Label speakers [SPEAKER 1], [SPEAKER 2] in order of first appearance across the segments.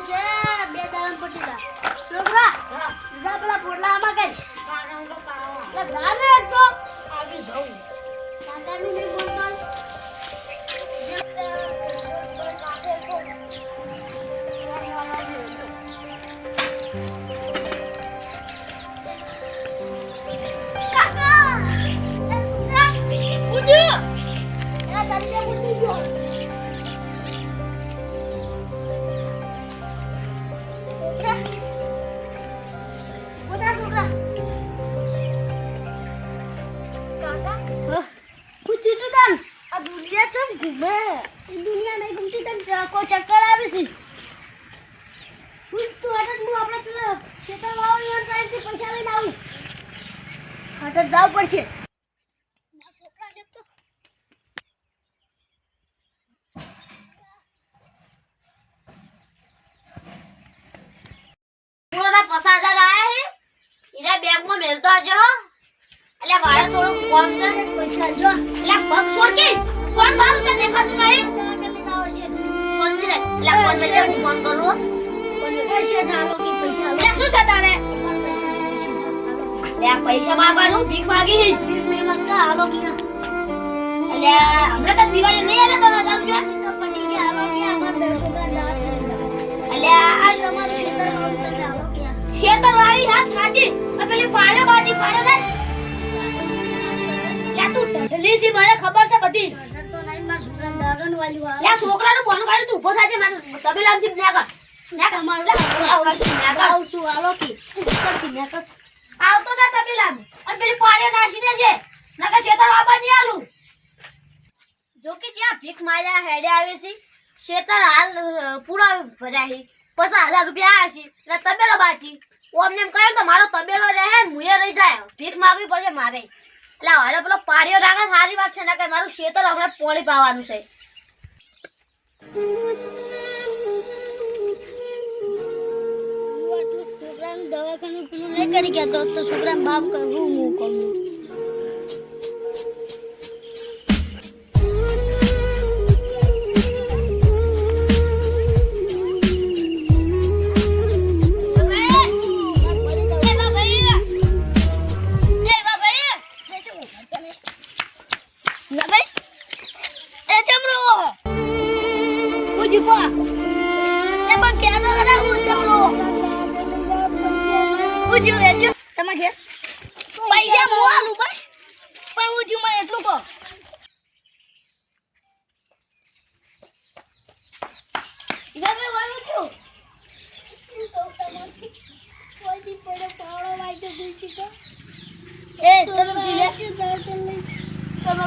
[SPEAKER 1] છે બે દાડા પટી જા છોકરા જા પેલા પોટલા આમાં કઈ લે જા ને એક તો કાકાનું નહીં બોલતો કાકા એ છોકરા ઉઠ્યો એ દરિયા ઉઠી ઘૂમે. દુનિયા નહીં ઘૂમતી તને ટ્રકો ચક્કર આવે છે. પૂછ તું હટત હું આપણે પેલા ખેતર વાવો યાર સાઈડથી પૈસા લઈને આવું. હટત જવું પડશે.
[SPEAKER 2] પસાર આયા હે? ઈરા બેંકમાં મેલતો આવજો એટલે મારે થોડું કોમ છે.
[SPEAKER 1] પૈસા જો.
[SPEAKER 2] એટલે પગ છોડ કે. કોણ સારું છે દેખાતું નહીં
[SPEAKER 1] કે
[SPEAKER 2] ફોન દે એટલે ફોન દે, હું ફોન કરું
[SPEAKER 1] ઢાલો કે
[SPEAKER 2] એટલે શું છે તારે?
[SPEAKER 1] ઢાલો
[SPEAKER 2] એટલે પૈસા માંગવાનું, ભીખ માંગી હી.
[SPEAKER 1] ફિર મેં મક્કા હાલો કે
[SPEAKER 2] એટલે હમણાં તો દિવાળી નહીં આલે તને હજાર રૂપિયા
[SPEAKER 1] તો પટી ગયા હાલો કે અમાર દસ છોકરા દવા કે
[SPEAKER 2] એટલે આ
[SPEAKER 1] તમારું ક્ષેત્ર આવું તમે હાલો કે
[SPEAKER 2] શેતર વાળી હાથ આ પેલી પાડે બાજી પાડે ને. તું ઢઢલી સી મને ખબર
[SPEAKER 1] નહીં
[SPEAKER 2] છોકરાનું બોનું કાઢી તું થાય મારે તબેલામાંથી ન્યા કર ના કર કર,
[SPEAKER 1] આવું છું કે. તો
[SPEAKER 2] આવતો ના તબેલા અને પેલી પાડે નાખી દેજે. નકર શેતર વાપા નહીં આલું. જો કે જ્યાં ભીખ માર્યા હેડે આવે છે શેતર હાલ પૂરા ભર્યા છે. પચાસ હજાર રૂપિયા આવ્યા છે એટલે તબેલો બાચી. ઓમને એમ કહે તો મારો તબેલો રહે ને મુએ રહી જાય. ભીખ માગવી પડશે મારે. એટલે હવે પેલો પાડ્યો રાખે સારી વાત છે ને કે મારું શેતર હમણાં પોળી પાવાનું છે.
[SPEAKER 1] કરી ગયા તો તો છોકરાને બાપ કહું હું કહું પૈસા હું આલું બસ. પણ હું મને એટલું કહો. એ તમે લે.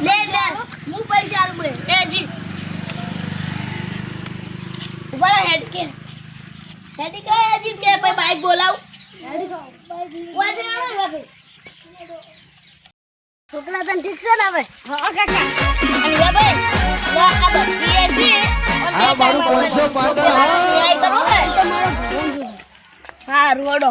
[SPEAKER 1] લે હું પૈસા આલું એ જી. ઊભા હેડ કે. હેડ કે જી કે ભાઈ બાઈક બોલાવ. હેડ છોકરા તને ઠીક છે ને હવે હા કાકા અને ભાઈ આ બધી છે
[SPEAKER 3] આ મારું પાંચસો પાટણ, હા.
[SPEAKER 1] કરો હે તમારો હા રોડો